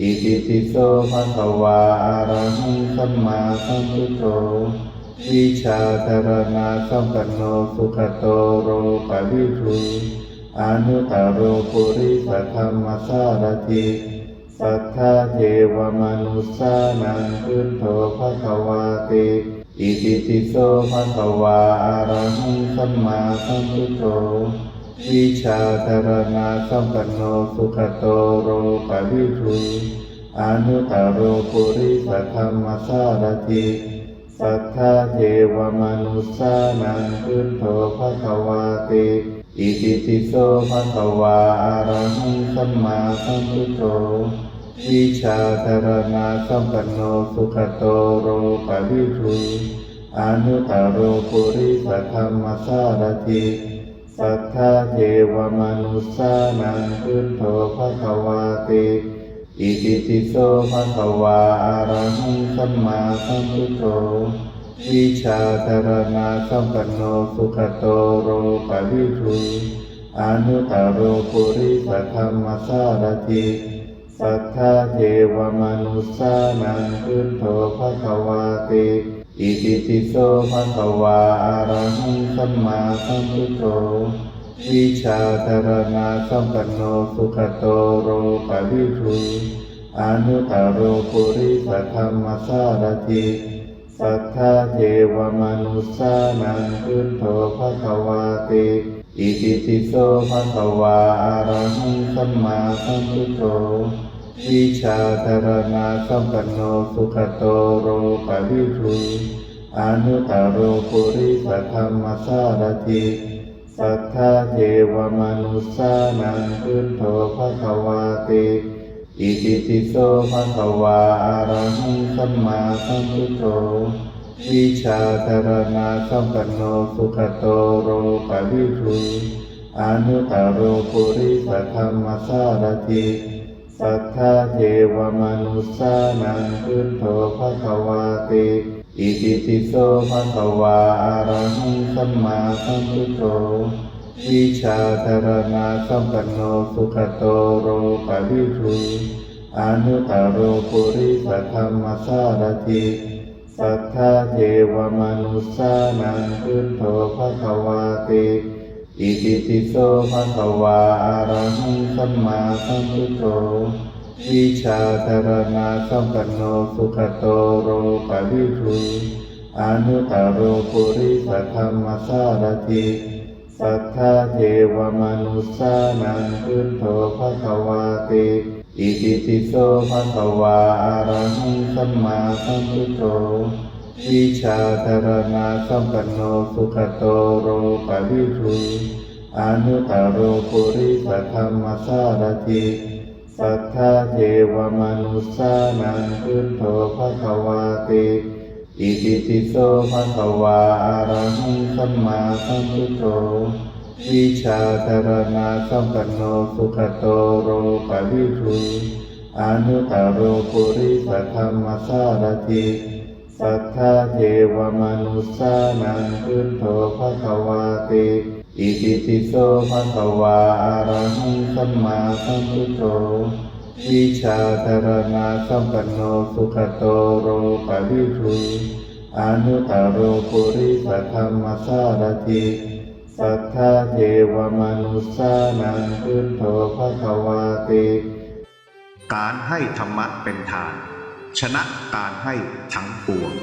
อิติปิโสภะคะวาอะระหังสัมมาสัมพุทโธวิชาจารณะสัมปันโนสุขโตโรปวิทูอนุตตรโรปุริสธรรมสารติสัทธาเทวมนุสสานังพุทโธภะคะวาติอิติปิโสภะคะวาอะระหังสัมมาสัมพุทโธ วิชาจารณะสัมปันโนสุขโตโรปวิทูอนุตตรโรปุริสธรรมสารติสัทธาเทวมนุสสานังพุทโธภะคะวาติอิติปิโสภะคะวาอะระหังสัมมาสัมพุทโธวิชาจารณะสัมปันโนสุขโตโรปวิทูอนุตตรโรปุริสธรรมสารติ สัทธาเทวมนุสสานังพุทโธภะคะวาติอิติปิโสภะคะวาอะระหังสัมมาสัมพุทโธวิชาจารณะสัมปันโนสุขโตโรปวิทูอนุตตรโรปุริสธรรมสารติสัทธาเทวมนุสสานังพุทโธภะคะวาติ อิติปิโสภะคะวาอะระหังสัมมาสัมพุทโธวิชาจารณะสัมปันโนสุขโตโรปะวิทูอนุตตรโรปุริสธรรมสารติสัทธาเทวมนุสสานังพุทโธภะคะวาติอิติปิโสภะคะวาอะระหังสัมมาสัมพุทโธ วิชาจารณะสัมปันโนสุขโตโรปะวิทูอนุตตรโรปุริสธรรมสารติสัทธาเทวมนุสสานังพุทโธภะคะวาติอิติปิโสภะคะวาอะระหังสัมมาสัมพุทโธวิชาจารณะสัมปันโนสุขโตโรปะวิทูอนุตตรโรปุริสธรรมสารติ สัทธาเทวมนุสสานังพุทโธภะคะวาติอิติปิโสภะคะวาอะระหังสัมมาสัมพุทโธวิชาจารณะสัมปันโนสุขโตโรปะวิทูอนุตตรโรปุริสธรรมสารติสัทธาเทวมนุสสานังพุทโธภะคะวาติอิติปิโสภะคะวาอะระหัง สัมมาสัมพุทโธวิชาจารณะสัมปันโนสุขโตโรปวิทูอนุตตรโรปุริสธรรมสารติสัทธาเทวมนุสสานังพุทโธภะคะวาติอิติปิโสภะคะวาอะระหังสัมมาสัมพุทโธวิชาจารณะสัมปันโนสุขโตโรปวิทู อนุตตรโรปุริสธรรมสารติสัทธาเทวมนุสสานังพุทโธภะควาติอิติปิโสภะคะวาอะระหังสัมมาสัมพุทโธวิชาจารณะสัมปันโนสุขโตโรปวิทูอนุตตรโรปุริสธรรมสารติสัทธาเทวมนุสสานังพุทโธภคะวาติ อิติปิโสภะคะวาอะระหังสัมมาสัมพุทโธวิชาจารณะสัมปันโนสุขโตโรปะวิทูอนุตตรโรปุริสธรรมสารติสัทธาเทวมนุสสานังพุทโธภะคะวาติการให้ธรรมะเป็นทาน ชนะการให้ทั้งปวง